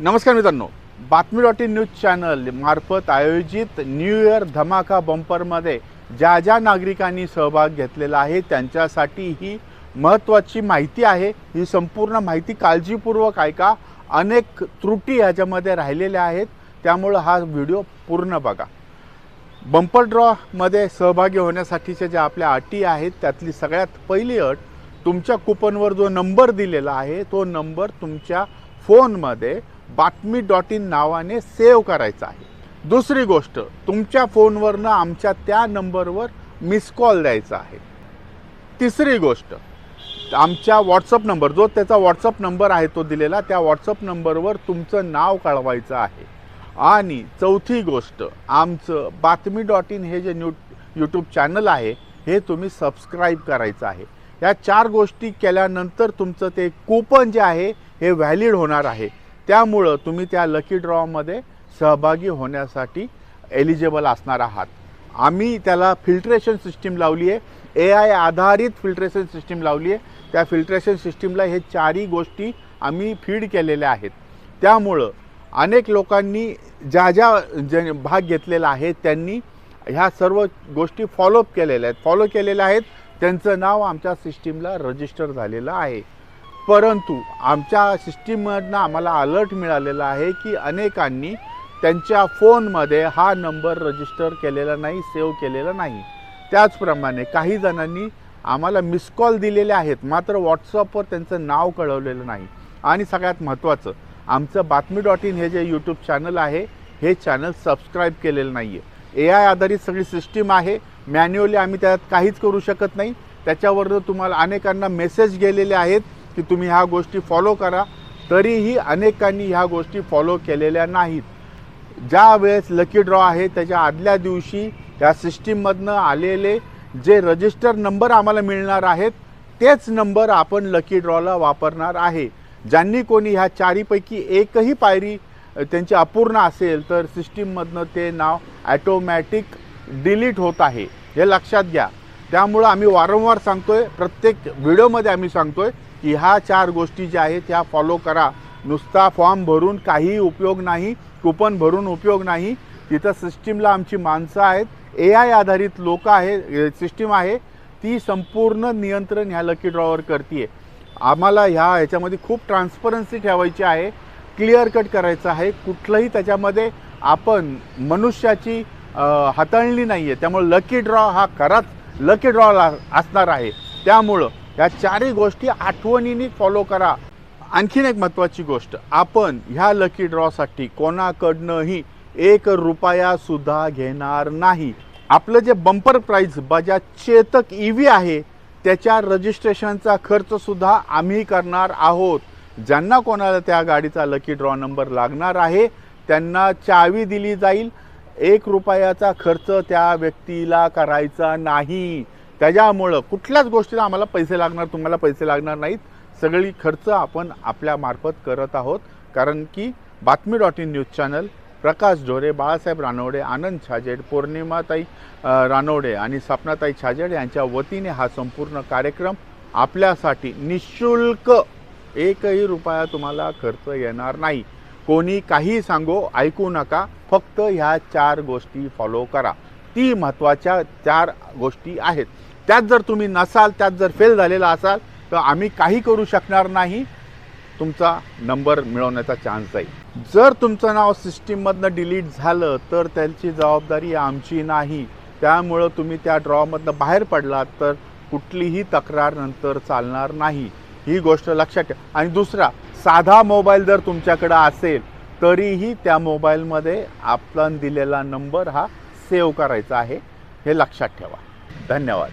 नमस्कार मित्रांनो. बातमी डॉट इन न्यूज चॅनल मार्फत आयोजित न्यू इयर धमाका बंपरमध्ये ज्या ज्या नागरिकांनी सहभाग घेतलेला आहे त्यांच्यासाठी ही महत्त्वाची माहिती आहे. ही संपूर्ण माहिती काळजीपूर्वक ऐका. अनेक त्रुटी ह्याच्यामध्ये राहिलेल्या आहेत. त्यामुळं हा व्हिडिओ पूर्ण बघा. बंपर ड्रॉमध्ये सहभागी होण्यासाठीच्या ज्या आपल्या अटी आहेत त्यातली सगळ्यात पहिली अट तुमच्या कुपनवर जो नंबर दिलेला आहे तो नंबर तुमच्या फोनमध्ये बातमी डॉट इन नावाने सेव्ह करायचा आहे. दुसरी गोष्ट तुमच्या फोनवरनं आमच्या त्या नंबरवर मिस कॉल द्यायचा आहे. तिसरी गोष्ट आमच्या व्हॉट्सअप नंबर जो त्याचा व्हॉट्सअप नंबर आहे तो दिलेला त्या व्हॉट्सअप नंबरवर तुमचं नाव कळवायचं आहे. आणि चौथी गोष्ट आमचं बातमी डॉट इन हे जे न्यू यूट्यूब चॅनल आहे हे तुम्ही सबस्क्राईब करायचं आहे. या चार गोष्टी केल्यानंतर तुमचं ते कूपन जे आहे हे व्हॅलिड होणार आहे. त्यामुळं तुम्ही त्या लकी ड्रॉमध्ये सहभागी होण्यासाठी एलिजिबल असणार आहात. आम्ही त्याला फिल्ट्रेशन सिस्टीम लावली आहे. ए आय आधारित फिल्ट्रेशन सिस्टीम लावली आहे. त्या फिल्ट्रेशन सिस्टीमला हे चारही गोष्टी आम्ही फीड केलेल्या आहेत. त्यामुळं अनेक लोकांनी ज्या ज्या जे भाग घेतलेला आहे त्यांनी ह्या सर्व गोष्टी फॉलोअप केलेल्या आहेत. फॉलो केलेल्या आहेत. त्यांचं नाव आमच्या सिस्टीमला रजिस्टर झालेलं आहे. परंतु आमच्या सिस्टीममधनं आम्हाला अलर्ट मिळालेला आहे की अनेकांनी त्यांच्या फोनमध्ये हा नंबर रजिस्टर केलेला नाही सेव्ह केलेला नाही. त्याचप्रमाणे काही जणांनी आम्हाला मिस कॉल दिलेले आहेत मात्र व्हॉट्सअपवर त्यांचं नाव कळवलेलं नाही. आणि सगळ्यात महत्त्वाचं आमचं बातमी डॉट इन हे जे यूट्यूब चॅनल आहे हे चॅनल सबस्क्राईब केलेलं नाही आहे ए आय आधारित सगळी सिस्टीम आहे मॅन्युअली आम्ही त्यात काहीच करू शकत नाही. त्याच्यावरनं तुम्हाला अनेकांना मेसेज गेलेले आहेत की तुम्ही ह्या गोष्टी फॉलो करा. तरीही अनेकांनी ह्या गोष्टी फॉलो केलेल्या नाहीत. ज्या वेळेस लकी ड्रॉ आहे त्याच्या आदल्या दिवशी या सिस्टीममधनं आलेले जे रजिस्टर नंबर आम्हाला मिळणार आहेत तेच नंबर आपण लकी ड्रॉला वापरणार आहे. ज्यांनी कोणी ह्या चारीपैकी एकही पायरी त्यांची अपूर्ण असेल तर सिस्टीममधनं ते नाव ॲटोमॅटिक डिलीट होत आहे. हे लक्षात घ्या. त्यामुळं आम्ही वारंवार सांगतोय प्रत्येक व्हिडिओमध्ये आम्ही सांगतोय की ह्या चार गोष्टी ज्या आहेत ह्या फॉलो करा. नुसता फॉर्म भरून काही उपयोग नाही कुपन भरून उपयोग नाही. तिथं सिस्टीमला आमची माणसं आहेत ए आय आधारित लोक आहे सिस्टीम आहे. ती संपूर्ण नियंत्रण ह्या लकी ड्रॉवर करते आम्हाला ह्या ह्याच्यामध्ये खूप ट्रान्सपरन्सी ठेवायची आहे क्लिअर कट करायचं आहे. कुठलंही त्याच्यामध्ये आपण मनुष्याची हाताळणी नाही आहे त्यामुळे लकी ड्रॉ हा खराच लकी ड्रॉ असणार आहे. त्यामुळं या चारही गोष्टी आठवणीने फॉलो करा. आणखीन एक महत्त्वाची गोष्ट आपण ह्या लकी ड्रॉसाठी कोणाकडनंही एक रुपयासुद्धा घेणार नाही. आपलं जे bumper prize Bajaj Chetak E V आहे त्याच्या रजिस्ट्रेशनचा खर्चसुद्धा आम्ही करणार आहोत. ज्यांना कोणाला त्या गाडीचा लकी ड्रॉ नंबर लागणार आहे त्यांना चावी दिली जाईल. एक रुपयाचा खर्च त्या व्यक्तीला करायचा नाही. त्याच्यामुळं कुठल्याच गोष्टीला आम्हाला पैसे लागणार तुम्हाला पैसे लागणार नाहीत. सगळी खर्च आपण आपल्यामार्फत करत आहोत. कारण की Batmi dot in news channel Prakash Dhore Balasaheb Ranvade आनंद छाजेड पौर्णिमाताई रानोडे रानवडे आणि सपनाताई छाजेड यांच्या वतीने हा संपूर्ण कार्यक्रम आपल्यासाठी निशुल्क एकही रुपया तुम्हाला खर्च येणार नाही. कोणी काही सांगो ऐकू नका. फक्त ह्या चार गोष्टी फॉलो करा. ती महत्त्वाच्या चार गोष्टी आहेत. त्यात जर तुम्ही नसाल त्यात जर फेल झालेला असाल तर आम्ही काही करू शकणार नाही. तुमचा नंबर मिळवण्याचा चान्स जाईल जर तुमचं नाव सिस्टीममधनं डिलीट झालं तर त्यांची जबाबदारी आमची नाही. त्यामुळं तुम्ही त्या ड्रॉमधनं बाहेर पडलात तर कुठलीही तक्रार नंतर चालणार नाही. ही गोष्ट लक्षात ठेवा. आणि दुसरा साधा मोबाईल जर तुमच्याकडं असेल तरीही त्या मोबाईलमध्ये आपण दिलेला नंबर हा सेव्ह करायचा आहे हे लक्षात ठेवा. धन्यवाद.